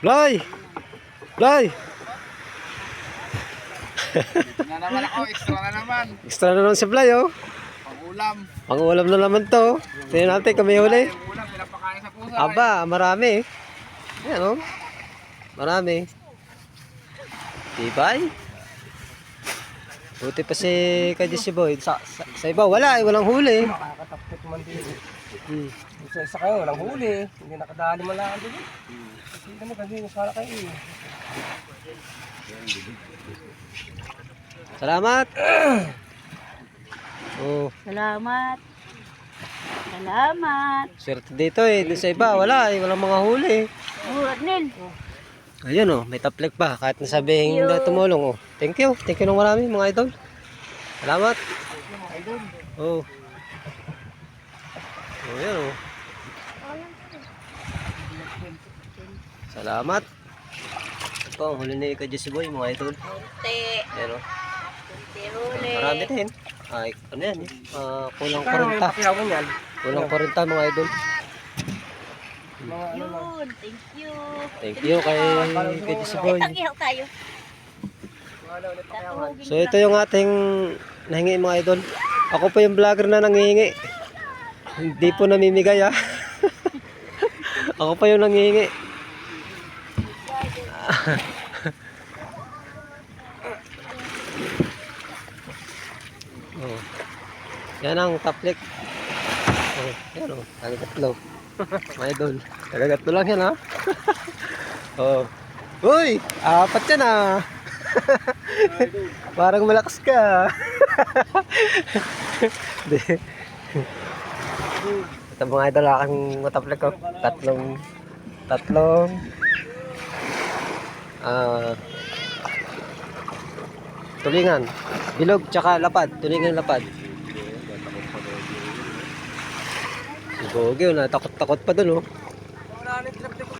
Loy! Loy! Na naman ako, extra na naman. Extra na naman supply oh. Pang-ulam. Pang-ulam na naman to. Tingnan natin kami huli. Yung ulam, pinapakain sa pusa. Aba, marami. Ayan oh. Marami. Tibay. Buti pa si kay si Boy. Sa, sa, sa iba, wala eh. Walang huli. Makakatapot man din. Hmm. Isa isa kayo, walang huli. Hindi nakadali man lang din. Hindi mo kasi sala kayo eh. Salamat. Oh, Salamat. Salamat. swerte dito eh. Doon sa iba, wala eh. Walang mga huli. Murat nil. Ayun oh, may taplik pa. Kahit nasabihin na tumulong oh. Thank you. Thank you nung marami mga idol. Salamat. Oh. Oh, yan oh. Salamat. Ito ang huli ni Kajus Boy mga idol. Kunti. Yan oh. Kunti huli. Marami din. Ay, ano yan eh. Ah, kulang Pero yung 40. pakiyaw mo yan. Kulang 40 mga idol. Yun. Thank you. Thank you kay Kajus Boy. Tayo. So ito yung ating nahingi mga idol. Ako pa yung vlogger na nangihingi. Hindi po namimigay ah. Ako pa yung nangihingi. oh. Yan ang taplik. Oh, yan oh, kagagatlo. Mga idol. Kagagatlo lang yan ha. oh. Uy, apat yan ah. Parang malakas ka. Ito mga idol aking mataplik ko. Tatlong, tatlong, ah, tulingan. Bilog tsaka lapad. Tulingan lapad. Gogi, oh, natakot-takot pa dun oh. Wala na trip